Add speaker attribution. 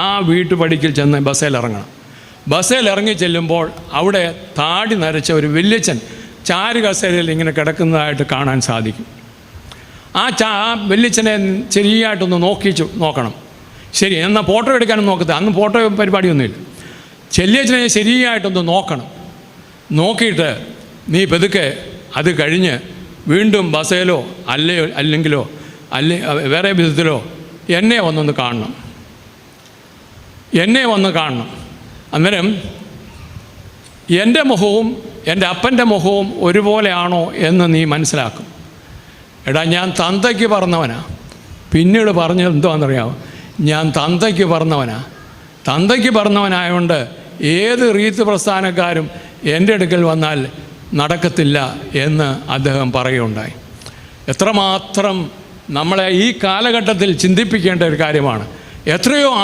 Speaker 1: ആ വീട്ടുപടിക്കൽ ചെന്ന് ബസ്സിൽ ഇറങ്ങണം ബസ്സിൽ ഇറങ്ങി ചെല്ലുമ്പോൾ അവിടെ താടി നരച്ച ഒരു വല്യച്ഛൻ ചാരു കസേരയിൽ ഇങ്ങനെ കിടക്കുന്നതായിട്ട് കാണാൻ സാധിക്കും. ആ ചാ ആ വല്യച്ഛനെ ശരിയായിട്ടൊന്ന് നോക്കിച്ചു നോക്കണം. ശരി എന്നാൽ ഫോട്ടോ എടുക്കാനും നോക്കത്തെ അന്ന് ഫോട്ടോ പരിപാടിയൊന്നുമില്ല. ചെല്ലിയച്ഛനെ ശരിയായിട്ടൊന്ന് നോക്കണം. നോക്കിയിട്ട് നീ പെതുക്കെ അത് കഴിഞ്ഞ് വീണ്ടും ബസ്സേലോ അല്ലയോ അല്ലെങ്കിലോ അല്ലെ വേറെ വിധത്തിലോ എന്നെ വന്നൊന്ന് കാണണം. എന്നെ വന്ന് കാണണം. അന്നേരം എന്റെ മുഖവും എന്റെ അപ്പന്റെ മുഖവും ഒരുപോലെയാണോ എന്ന് നീ മനസ്സിലാക്കും. എടാ ഞാൻ തന്തയ്ക്ക് പറഞ്ഞവനാ. പിന്നീട് പറഞ്ഞത് എന്തുവാണെന്നറിയാമോ ഞാൻ തന്തയ്ക്ക് പറഞ്ഞവനാ. തന്തയ്ക്ക് പറഞ്ഞവനായതുകൊണ്ട് ഏത് റീത്ത് പ്രസ്ഥാനക്കാരും എന്റെ അടുക്കൽ വന്നാൽ നടക്കത്തില്ല എന്ന് അദ്ദേഹം പറയുകയുണ്ടായി. എത്രമാത്രം നമ്മളെ ഈ കാലഘട്ടത്തിൽ ചിന്തിപ്പിക്കേണ്ട ഒരു കാര്യമാണ്. എത്രയോ